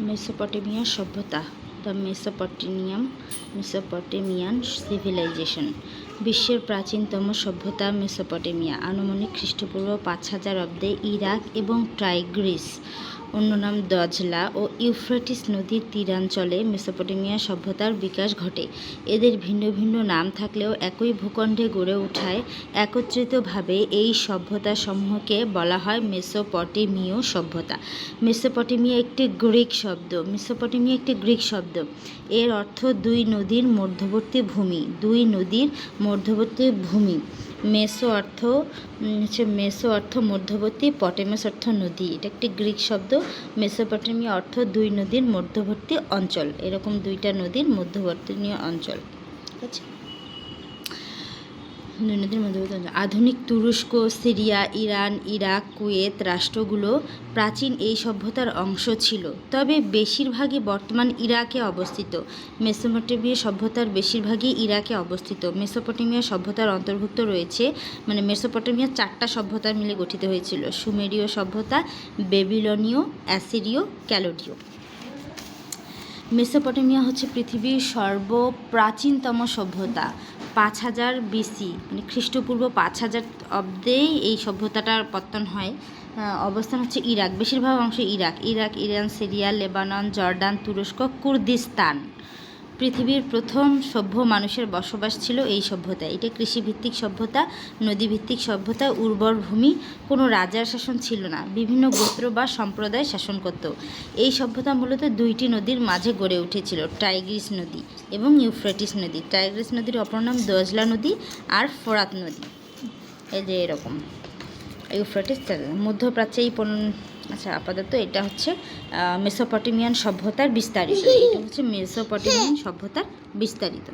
Mesopotamia সভ্যতা the মেসোপটেমিয়াম Mesopotamian civilisation বিশ্বের প্রাচীনতম সভ্যতা মেসোপটেমিয়া, আনুমানিক খ্রিস্টপূর্ব পাঁচ হাজার অব্দে ইরাক এবং টাইগ্রিস অন্য নাম দজলা ও ইউফ্রেটিস নদীর তীরাঞ্চলে মেসোপটেমিয়া সভ্যতার বিকাশ ঘটে। এদের ভিন্ন ভিন্ন নাম থাকলেও একই ভূখণ্ডে গড়ে ওঠায়। একত্রিতভাবে এই সভ্যতাসমূহকে বলা হয় মেসোপটেমীয় সভ্যতা। মেসোপটেমিয়া একটি গ্রিক শব্দ। মেসোপটেমিয়া একটি গ্রিক শব্দ। এর অর্থ দুই নদীর মধ্যবর্তী ভূমি। দুই নদীর মধ্যবর্তী ভূমি। মেসো অর্থ হচ্ছে মেসো অর্থ মধ্যবর্তী, পটেমাস অর্থ নদী। এটা একটি গ্রিক শব্দ। মেসোপটেমিয়া অর্থ দুই নদীর মধ্যবর্তী অঞ্চল। এরকম দুইটা নদীর মধ্যবর্তনীয় অঞ্চল। ঠিক আছে? মধ্যবর্তী অঞ্চল আধুনিক তুরস্ক, সিরিয়া, ইরান, ইরাক, কুয়েত রাষ্ট্রগুলো প্রাচীন এই সভ্যতার অংশ ছিল। তবে বেশিরভাগই বর্তমান ইরাকে অবস্থিত। মেসোপটেমিয়া সভ্যতার বেশিরভাগই ইরাকে অবস্থিত। মেসোপটেমিয়া সভ্যতার অন্তর্ভুক্ত রয়েছে মানে মেসোপটেমিয়া চারটা সভ্যতা মিলে গঠিত হয়েছিল। সুমেরীয় সভ্যতা, বেবিলনীয়, অ্যাসিরীয় ক্যালোডীয় মেসোপটেমিয়া হচ্ছে পৃথিবীর সর্বপ্রাচীনতম সভ্যতা। পাঁচ হাজার বিসি মানে খ্রিস্টপূর্ব পাঁচ হাজার অব্দেই এই সভ্যতাটার পত্তন হয়। অবস্থান হচ্ছে ইরাক। বেশিরভাগ অংশ Iraq. Iraq, Iran, Syria, Lebanon Jordan তুরস্ক, কুর্দিস্তান। পৃথিবীর প্রথম সভ্য মানুষের বসবাস ছিল এই সভ্যতা। এটা কৃষিভিত্তিক সভ্যতা, নদীভিত্তিক সভ্যতা, উর্বর ভূমি, কোনো রাজার শাসন ছিল না। বিভিন্ন গোত্র বা সম্প্রদায় শাসন করত। এই সভ্যতা মূলত দুইটি নদীর মাঝে গড়ে উঠেছিল, টাইগ্রিস নদী এবং ইউফ্রেটিস নদী। টাইগ্রিস নদীর অপর নাম দজলা নদী আর ফোরাত নদী। এই যে এরকম। ইউফ্রেটিস মধ্যপ্রাচ্যে এই পন- আচ্ছা আপাতত এটা হচ্ছে মেসোপটেমিয়ান সভ্যতার বিস্তারিত। এটা হচ্ছে মেসোপটেমিয়ান সভ্যতার বিস্তারিত।